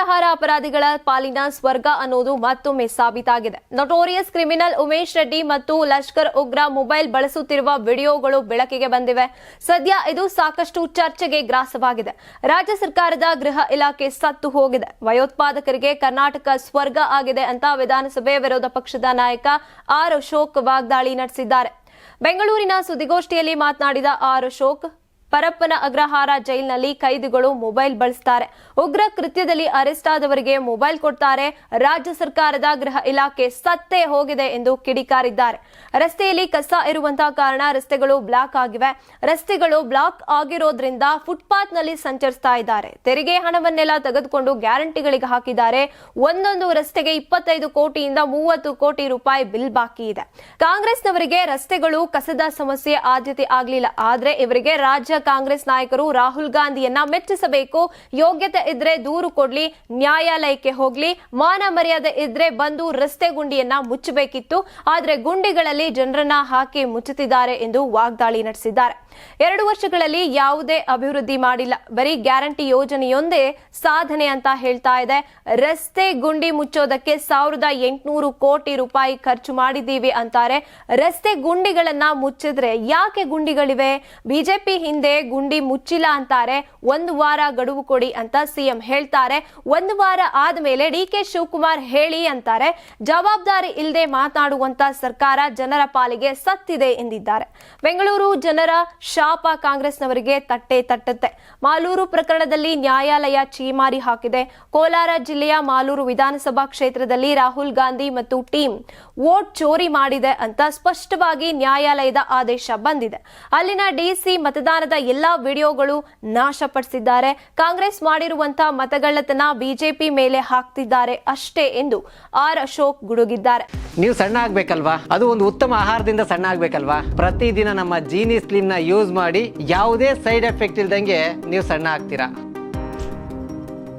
ಅಗ್ರಹಾರ ಅಪರಾಧಿಗಳ ಪಾಲಿನ ಸ್ವರ್ಗ ಅನ್ನೋದು ಮತ್ತೊಮ್ಮೆ ಸಾಬೀತಾಗಿದೆ. ನೊಟೋರಿಯಸ್ ಕ್ರಿಮಿನಲ್ ಉಮೇಶ್ ರೆಡ್ಡಿ ಮತ್ತು ಲಷ್ಕರ್ ಉಗ್ರ ಮೊಬೈಲ್ ಬಳಸುತ್ತಿರುವ ವಿಡಿಯೋಗಳು ಬೆಳಕಿಗೆ ಬಂದಿವೆ. ಸದ್ಯ ಇದು ಸಾಕಷ್ಟು ಚರ್ಚೆಗೆ ಗ್ರಾಸವಾಗಿದೆ. ರಾಜ್ಯ ಸರ್ಕಾರದ ಗೃಹ ಇಲಾಖೆ ಸತ್ತು ಹೋಗಿದೆ. ಭಯೋತ್ಪಾದಕರಿಗೆ ಕರ್ನಾಟಕ ಸ್ವರ್ಗ ಆಗಿದೆ ಅಂತ ವಿಧಾನಸಭೆ ವಿರೋಧ ಪಕ್ಷದ ನಾಯಕ ಆರ್ ಅಶೋಕ್ ವಾಗ್ದಾಳಿ ನಡೆಸಿದ್ದಾರೆ. ಬೆಂಗಳೂರಿನ ಸುದ್ದಿಗೋಷ್ಠಿಯಲ್ಲಿ ಮಾತನಾಡಿದ ಆರ್ ಅಶೋಕ್ ಪರಪ್ಪನ ಅಗ್ರಹಾರ ಜೈಲಿನಲ್ಲಿ ಕೈದಿಗಳು ಮೊಬೈಲ್ ಬಳಸ್ತಾರೆ. ಉಗ್ರ ಕೃತ್ಯದಲ್ಲಿ ಅರೆಸ್ಟ್ ಆದವರಿಗೆ ಮೊಬೈಲ್ ಕೊಡ್ತಾರೆ. ರಾಜ್ಯ ಸರ್ಕಾರದ ಗೃಹ ಇಲಾಖೆ ಸತ್ತೇ ಹೋಗಿದೆ ಎಂದು ಕಿಡಿಕಾರಿದ್ದಾರೆ. ರಸ್ತೆಯಲ್ಲಿ ಕಸ ಇರುವಂತಹ ಕಾರಣ ರಸ್ತೆಗಳು ಬ್ಲಾಕ್ ಆಗಿವೆ. ರಸ್ತೆಗಳು ಬ್ಲಾಕ್ ಆಗಿರೋದ್ರಿಂದ ಫುಟ್ಪಾತ್ನಲ್ಲಿ ಸಂಚರಿಸ್ತಾ ಇದ್ದಾರೆ. ತೆರಿಗೆ ಹಣವನ್ನೆಲ್ಲ ತೆಗೆದುಕೊಂಡು ಗ್ಯಾರಂಟಿಗಳಿಗೆ ಹಾಕಿದ್ದಾರೆ. ಒಂದೊಂದು ರಸ್ತೆಗೆ ಇಪ್ಪತ್ತೈದು ಕೋಟಿಯಿಂದ ಮೂವತ್ತು ಕೋಟಿ ರೂಪಾಯಿ ಬಿಲ್ ಬಾಕಿ ಇದೆ. ಕಾಂಗ್ರೆಸ್ನವರಿಗೆ ರಸ್ತೆಗಳು ಕಸದ ಸಮಸ್ಯೆ ಆದ್ಯತೆ ಆಗಲಿಲ್ಲ. ಆದರೆ ಇವರಿಗೆ ರಾಜ್ಯ ಕಾಂಗ್ರೆಸ್ ನಾಯಕರು ರಾಹುಲ್ ಗಾಂಧಿಯನ್ನ ಮೆಚ್ಚಿಸಬೇಕು, ಯೋಗ್ಯತೆ ಇದ್ರೆ ದೂರು ಕೊಡ್ಲಿ, ನ್ಯಾಯಾಲಯಕ್ಕೆ ಹೋಗ್ಲಿ, ಮಾನ ಮರ್ಯಾದೆ ಇದ್ರೆ ಬಂದು ರಸ್ತೆ ಗುಂಡಿಯನ್ನ ಮುಚ್ಚಬೇಕಿತ್ತು, ಆದ್ರೆ ಗುಂಡಿಗಳಲ್ಲಿ ಜನರನ್ನ ಹಾಕಿ ಮುಚ್ಚುತ್ತಿದ್ದಾರೆ ಎಂದು ವಾಗ್ದಾಳಿ ನಡೆಸಿದ್ದಾರೆ. ಎರಡು ವರ್ಷಗಳಲ್ಲಿ ಯಾವುದೇ ಅಭಿವೃದ್ಧಿ ಮಾಡಿಲ್ಲ. ಬರೀ ಗ್ಯಾರಂಟಿ ಯೋಜನೆಯೊಂದೇ ಸಾಧನೆ ಅಂತ ಹೇಳ್ತಾ ಇದೆ. ರಸ್ತೆ ಗುಂಡಿ ಮುಚ್ಚೋದಕ್ಕೆ ಸಾವಿರದ ಎಂಟುನೂರು ಕೋಟಿ ರೂಪಾಯಿ ಖರ್ಚು ಮಾಡಿದ್ದೀವಿ ಅಂತಾರೆ. ರಸ್ತೆ ಗುಂಡಿಗಳನ್ನ ಮುಚ್ಚಿದ್ರೆ ಯಾಕೆ ಗುಂಡಿಗಳಿವೆ? ಬಿಜೆಪಿ ಹಿಂದೆ ಗುಂಡಿ ಮುಚ್ಚಿಲ್ಲ ಅಂತಾರೆ. ಒಂದು ವಾರ ಗಡುವು ಕೊಡಿ ಅಂತ ಸಿಎಂ ಹೇಳ್ತಾರೆ. ಒಂದು ವಾರ ಆದ್ಮೇಲೆ ಡಿ ಕೆ ಶಿವಕುಮಾರ್ ಹೇಳಿ ಅಂತಾರೆ. ಜವಾಬ್ದಾರಿ ಇಲ್ಲದೆ ಮಾತನಾಡುವಂತ ಸರ್ಕಾರ ಜನರ ಪಾಲಿಗೆ ಸತ್ತಿದೆ ಎಂದಿದ್ದಾರೆ. ಬೆಂಗಳೂರು ಜನರ ಶಾಪ ಕಾಂಗ್ರೆಸ್ನವರಿಗೆ ತಟ್ಟೆ ತಟ್ಟುತ್ತೆ. ಮಾಲೂರು ಪ್ರಕರಣದಲ್ಲಿ ನ್ಯಾಯಾಲಯ ಚೀಮಾರಿ ಹಾಕಿದೆ. ಕೋಲಾರ ಜಿಲ್ಲೆಯ ಮಾಲೂರು ವಿಧಾನಸಭಾ ಕ್ಷೇತ್ರದಲ್ಲಿ ರಾಹುಲ್ ಗಾಂಧಿ ಮತ್ತು ಟೀಮ್ ವೋಟ್ ಚೋರಿ ಮಾಡಿದೆ ಅಂತ ಸ್ಪಷ್ಟವಾಗಿ ನ್ಯಾಯಾಲಯದ ಆದೇಶ ಬಂದಿದೆ. ಅಲ್ಲಿನ ಡಿಸಿ ಮತದಾನದ ಎಲ್ಲಾ ವಿಡಿಯೋಗಳು ನಾಶಪಡಿಸಿದ್ದಾರೆ. ಕಾಂಗ್ರೆಸ್ ಮಾಡಿರುವಂತಹ ಮತಗಳ್ಳತನ ಬಿಜೆಪಿ ಮೇಲೆ ಹಾಕ್ತಿದ್ದಾರೆ ಅಷ್ಟೇ ಎಂದು ಆರ್ ಅಶೋಕ್ ಗುಡುಗಿದ್ದಾರೆ. ನೀವು ಸಣ್ಣ ಆಗ್ಬೇಕಲ್ವಾ? ಅದು ಒಂದು ಉತ್ತಮ ಆಹಾರದಿಂದ ಸಣ್ಣ ಆಗ್ಬೇಕಲ್ವಾ? ಪ್ರತಿದಿನ ನಮ್ಮ ಜೀನಿ ಸ್ಲಿಮ್ನ ಯೂಸ್ ಮಾಡಿ ಯಾವುದೇ ಸೈಡ್ ಎಫೆಕ್ಟ್ ಇಲ್ದಂಗೆ ನೀವು ಸಣ್ಣ ಆಗ್ತೀರಾ?